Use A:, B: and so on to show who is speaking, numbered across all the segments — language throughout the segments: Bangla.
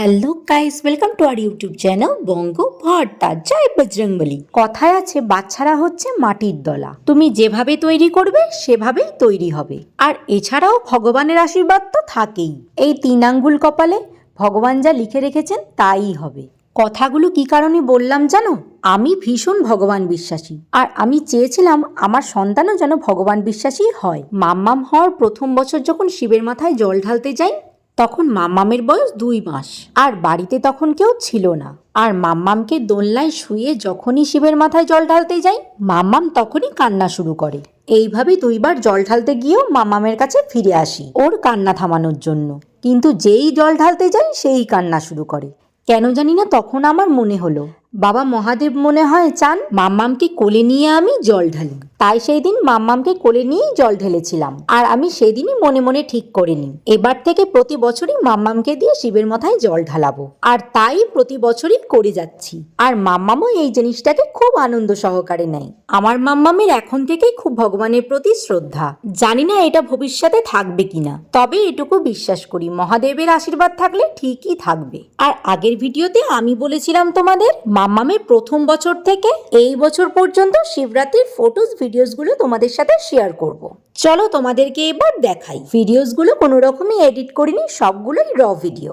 A: Hello guys welcome to our YouTube channel Banga Bharta জয় বজরংবলী কথায় আছে, বাচ্চারা হচ্ছে মাটির দলা। তুমি যেভাবে তৈরি করবে, সেভাবেই তৈরি হবে। আর এছাড়াও ভগবানের আশীর্বাদ তো থাকেই। এই তিন আঙ্গুল কপালে ভগবান যা লিখে রেখেছেন, তাই হবে। কথাগুলো কি কারণে বললাম জানো? আমি ভীষণ ভগবান বিশ্বাসী। আর আমি চেয়েছিলাম আমার সন্তানও যেন ভগবান বিশ্বাসী হয়। মাম্মাম হওয়ার প্রথম বছর যখন শিবের মাথায় জল ঢালতে যাই তখন মাম্মামের বয়স দুই মাস। আর বাড়িতে তখন কেউ ছিল না। আর মাম্মামকে দোলনায় শুয়ে যখনই শিবের মাথায় জল ঢালতে যাই, মাম্মাম তখনই কান্না শুরু করে। এইভাবে দুইবার জল ঢালতে গিয়েও মাম্মামের কাছে ফিরে আসি ওর কান্না থামানোর জন্য। কিন্তু যেই জল ঢালতে যাই, সেই কান্না শুরু করে। কেন জানি না তখন আমার মনে হলো, বাবা মহাদেব মনে হয় চান মাম্মামকে কোলে নিয়ে আমি জল ঢালি। তাই সেই দিন মাম্মামকে কোলে নিয়েই জল ঢেলেছিলাম। আর আমি সেদিনই মনে মনে ঠিক করে নিই এবার থেকে প্রতি বছরই মাম্মামকে দিয়ে শিবের মাথায় জল ঢালাবো। আর তাই প্রতি বছরই করে যাচ্ছি। আর মাম্মামও এই জিনিসটাকে খুব আনন্দ সহকারে নেয়। আমার মাম্মামের এখন থেকেই খুব ভগবানের প্রতি শ্রদ্ধা। জানি না এটা ভবিষ্যতে থাকবে কিনা। তবে এটুকু বিশ্বাস করি, মহাদেবের আশীর্বাদ থাকলে ঠিকই থাকবে। আর আগের ভিডিওতে আমি বলেছিলাম তোমাদের, মাম্মামের প্রথম বছর থেকে এই বছর পর্যন্ত শিবরাত্রির ফটোজ ভিডিওসগুলো তোমাদের সাথে শেয়ার করব। চলো তোমাদেরকে এবার দেখাই ভিডিওসগুলো কোনো রকমই এডিট করিনি, সবগুলোই র ভিডিও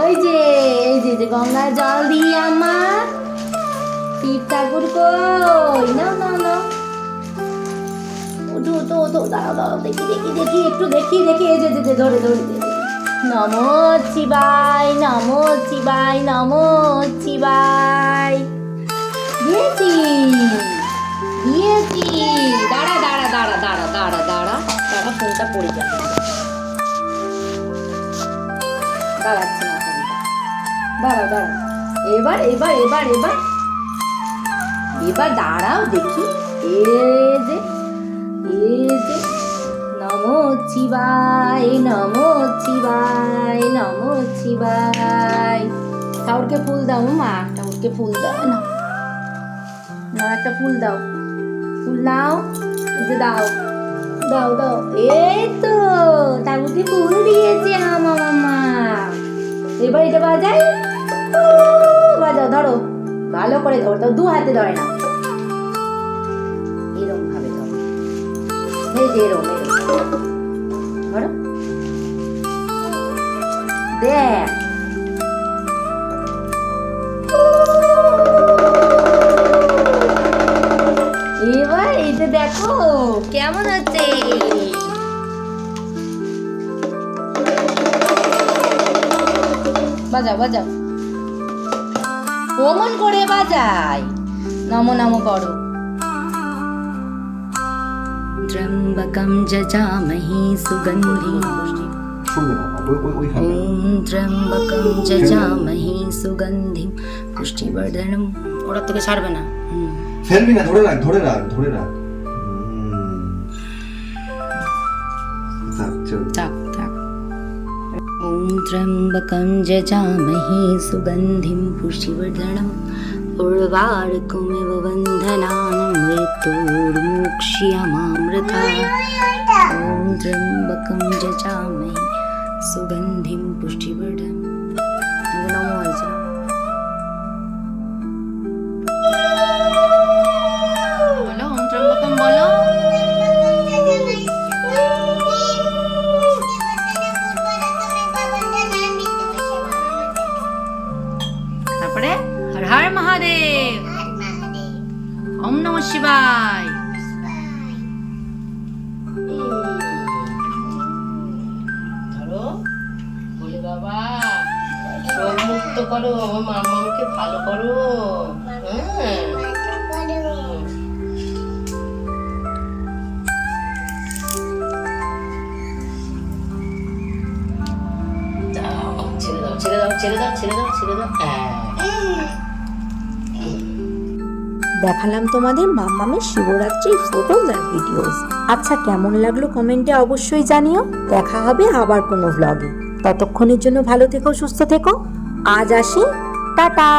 B: ওই যে, এই যে গঙ্গা জল দিয়ে আমার দাঁড়াও দাঁড়াও, দেখি দেখি দেখি, একটু দেখি দেখি, এই যে যে ধরে ধরে। নমো শিবাই নমো শিবাই নমো শিবাই দিয়েছি দিয়েছি। দাঁড়া দাঁড়া দাঁড়া দাঁড়া দাঁড়া দাঁড়া দাঁড়া, ফোনটা পড়ে যাবে দাঁড়াচ্ছে না ফোনটা। দাঁড়াও এবার এবার এবার এবার। এবার দাঁড়াও দেখি। এ যে এ যে নমো শিবায় নমো শিবায় নমো শিবায়। ঠাকুরকে ফুল দাও, মা। ঠাকুরকে ফুল দাও, না। না একটা ফুল দাও। ফুল নাও যে দাও। দাও দাও। এই তো ঠাকুরকে ফুল দিয়েছে আমা মামা। এবার এটা বাজাই। বাজাও, ধরো। ভালো করে ধরো দু হাতে ধরে না এরকম এরকম ধরো। দেখ। এবার এইটা দেখো, কেমন হচ্ছে বাজাও বাজাও। ওমন করে বাজাই। নমো নমো করো।
A: ত্রম্বকম যজামহি সুগন্ধি
C: শুনবে না ওই ওই ওইখানে
A: ওম ত্রম্বকম যজামহি সুগন্ধিম পুষ্টিবর্ধনম ওরা থেকে ছাড়বে না হুম
C: ফেলবি না ধরে রাখ ধরে রাখ ধরে রাখ হুম। থাক, চল।
A: থাক থাক ॐ त्र्यम्बकं जजामहे सुगन्धिं पुष्टिवर्धनम् उर्वारुकमिव बन्धनान् मृत्योर्मुक्ष्यमामृता ॐ त्र्यम्बकं जजामहे सुगन्धिं पुष्टिवर्धनम्। শিবায়
B: ধরো, বলে বাবা সব মুক্ত করো ভালো করো। হ্যাঁ ছেড়ে দাও ছেড়ে দাও ছেড়ে দাও ছেড়ে দাও ছেড়ে দাও। হ্যাঁ।
A: দেখালাম তোমাদের মাম্মামের শিবরাত্রির ফটোজ আর ভিডিওস আচ্ছা কেমন লাগল কমেন্টে অবশ্যই জানিও। দেখা হবে আবার কোনো ভ্লগে ততক্ষণের জন্য ভালো থেকো, সুস্থ থেকো। আজ আসি। টাটা!